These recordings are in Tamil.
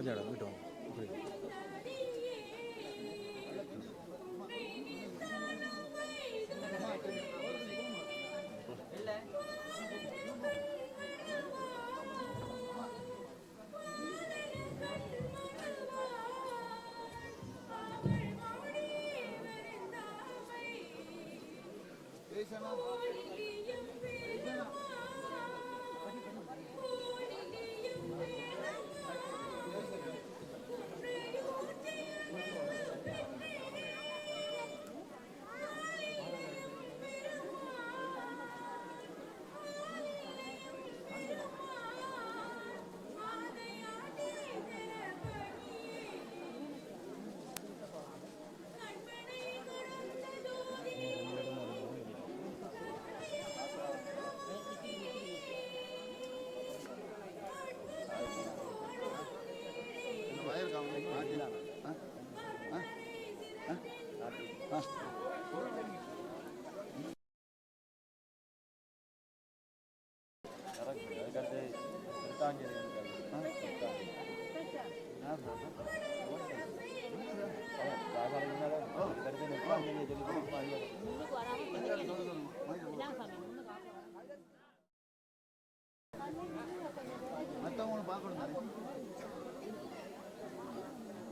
கொஞ்சம் இடம் வீட்டு வாங்க Thank.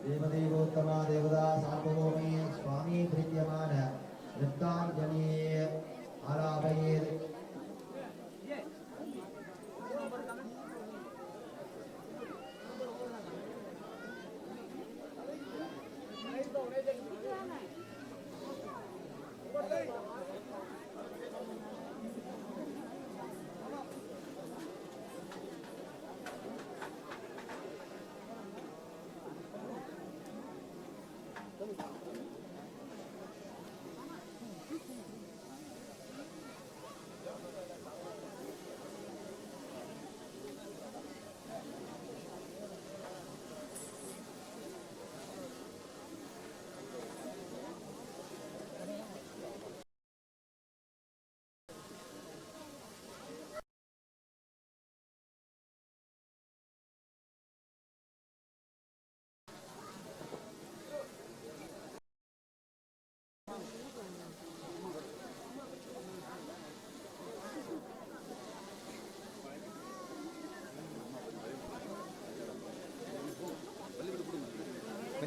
देवदेवोत्तमा देवदा सार्वभौमी स्वामी प्रीत्यमान वृत्ताञ्जनेय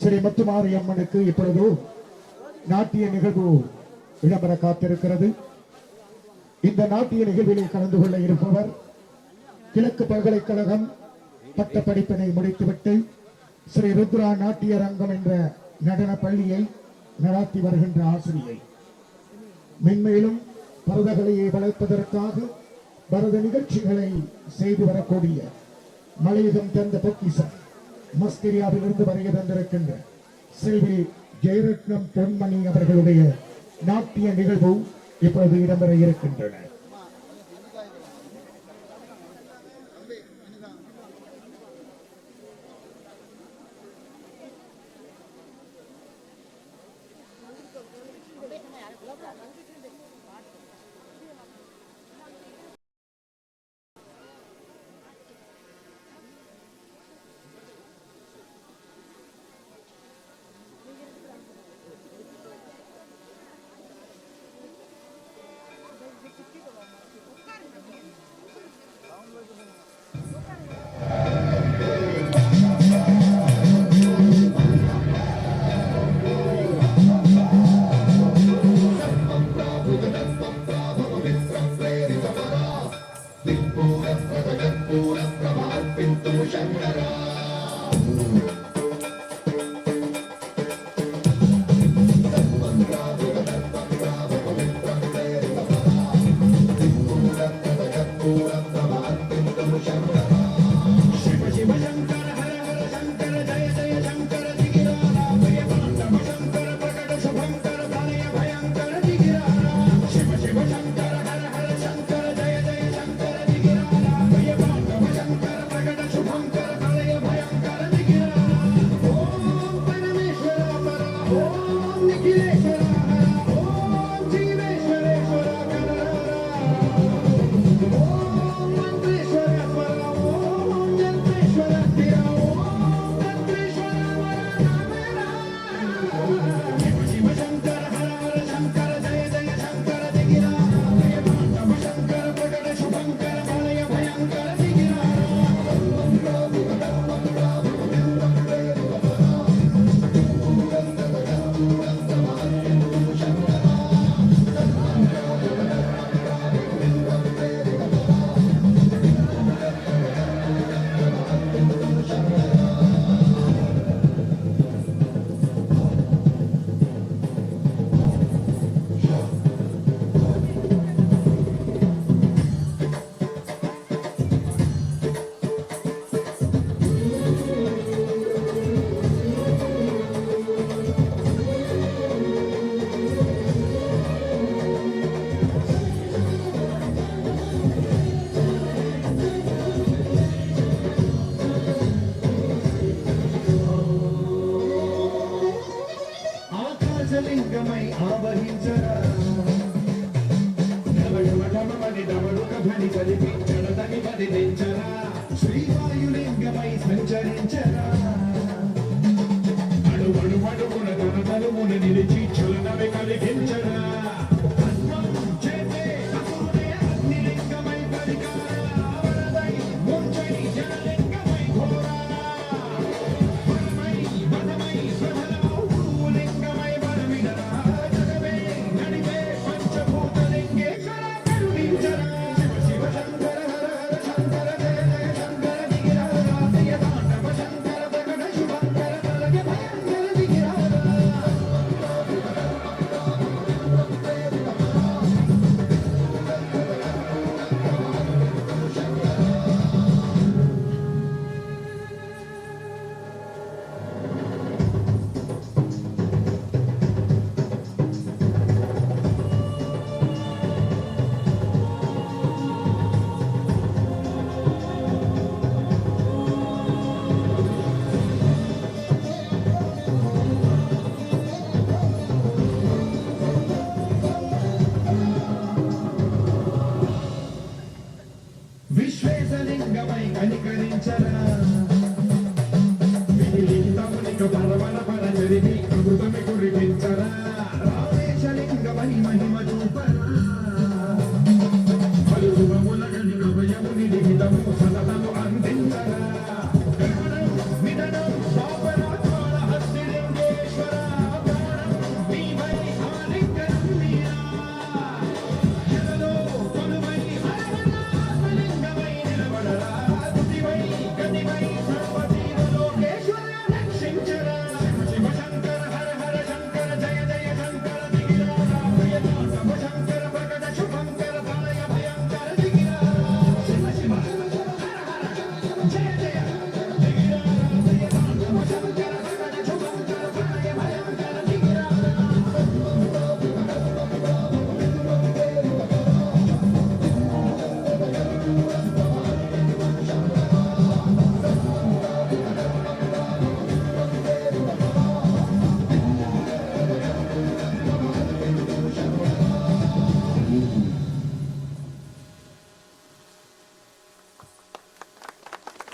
ஸ்ரீ முத்துமாரி அம்மனுக்கு இப்பொழுது நாட்டிய நிகழ்வு விளம்பர காத்திருக்கிறது. இந்த நாட்டிய நிகழ்விலே கலந்து கொள்ள இருப்பவர் கிழக்கு பல்கலைக்கழகம் பட்ட படிப்பினை முடித்துவிட்டு ஸ்ரீ ருத்ரா நாட்டிய ரங்கம் என்ற நடன பள்ளியை நடாத்தி வருகின்ற ஆசிரியை. மென்மேலும் பரதகலையை வளர்ப்பதற்காக பரத நிகழ்ச்சிகளை செய்து வரக்கூடிய மலையகம் தந்த பொக்கிசம் மஸ்கரியாவிலிருந்து வருகை தந்திருக்கின்ற செல்வி ஜெயரத்னம் பொன்மணி அவர்களுடைய நாட்டிய நிகழ்வு இப்பொழுது இடம்பெற இருக்கின்றன.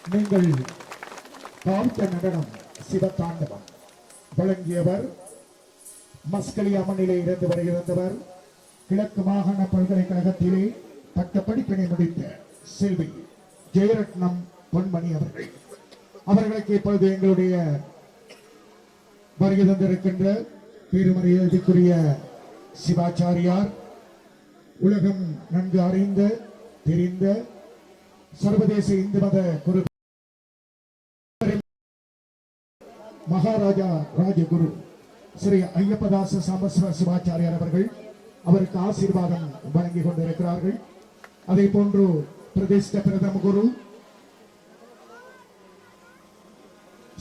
நீங்கள் பாவித்த நடனம் சிவத்தாண்டவம் வழங்கியவர் மஸ்கலி அம்மனிலே இருந்து வருகிறவர் கிழக்கு மாகாண பல்கலைக்கழகத்திலே பட்ட படிப்பினை முடித்த செல்வி ஜெயரத்னம் பொன்மணி அவர்கள். அவர்களுக்கு இப்பொழுது எங்களுடைய வருகை தந்திருக்கின்ற பெருமரியாதைக்குரிய சிவாச்சாரியார் உலகம் நன்கு அறிந்த தெரிந்த சர்வதேச இந்து மத குரு மகாராஜா ராஜகுரு ஸ்ரீ ஐயப்பதாச சாமஸ்வர சிவாச்சாரியார் அவர்கள் அவருக்கு ஆசீர்வாதம் வழங்கி கொண்டிருக்கிறார்கள். அதே போன்று பிரதிஷ்ட பிரதம குரு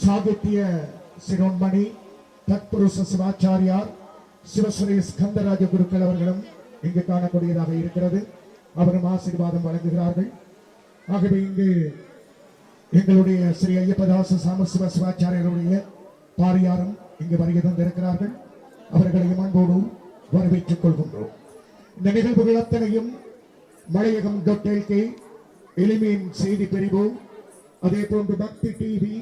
சாகித்ய சிரோன்மணி தத்புருஷ சிவாச்சாரியார் சிவஸ்ரீ ஸ்கந்தராஜ குருக்கள் அவர்களும் இங்கு காணக்கூடியதாக இருக்கிறது. அவரும் ஆசீர்வாதம் வழங்குகிறார்கள். ஆகவே இங்கு எங்களுடைய ஸ்ரீ ஐயப்பதாச சாமசிவ சிவாச்சாரியருடைய பாரியாரும் இங்கு வருகை தந்திருக்கிறார்கள். அவர்களையும் அன்போடு வரவேற்றுக் கொள்கின்றோம். இந்த நிகழ்வுகள் அத்தனையும் மலையகம் டாட் எல்கே எளிமையின் செய்தி பிரிவு. அதே போன்று பக்தி டிவி